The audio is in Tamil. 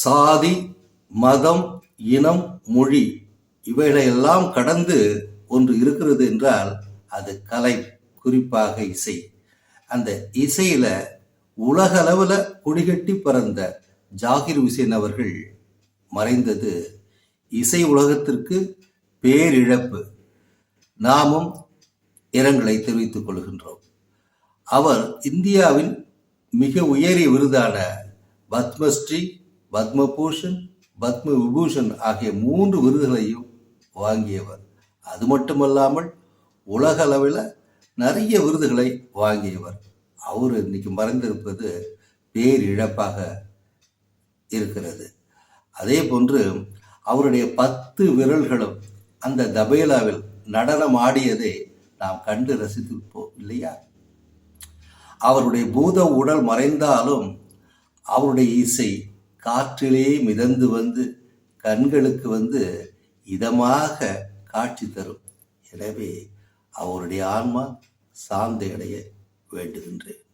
சாதி மதம் இனம் மொழி இவைகளையெல்லாம் கடந்து ஒன்று இருக்கிறது என்றால் அது கலை குறிப்பாக இசை. அந்த இசையில உலகளவில் கொடிகட்டி பறந்த ஜாகிர் ஹுசேன் அவர்கள் மறைந்தது இசை உலகத்திற்கு பேரிழப்பு. நாமும் இரங்கலை தெரிவித்துக் கொள்கின்றோம். அவர் இந்தியாவின் மிக உயரிய விருதான பத்மஸ்ரீ பத்மபூஷன் பத்ம விபூஷன் ஆகிய மூன்று விருதுகளையும் வாங்கியவர். அது மட்டுமல்லாமல் உலக அளவில் நிறைய விருதுகளை வாங்கியவர். அவர் இன்னைக்கு மறைந்திருப்பது பேரிழப்பாக இருக்கிறது. அதே போன்று அவருடைய பத்து விரல்களும் அந்த தபேலாவில் நடனம் ஆடியதை நாம் கண்டு ரசித்திருப்போம் இல்லையா? அவருடைய பூத உடல் மறைந்தாலும் அவருடைய இசை காற்றிலே மிதந்து வந்து கண்களுக்கு வந்து இதமாக காட்சி தரும். எனவே அவருடைய ஆன்மா சார்ந்த அடைய வேண்டுகின்றேன்.